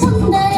someday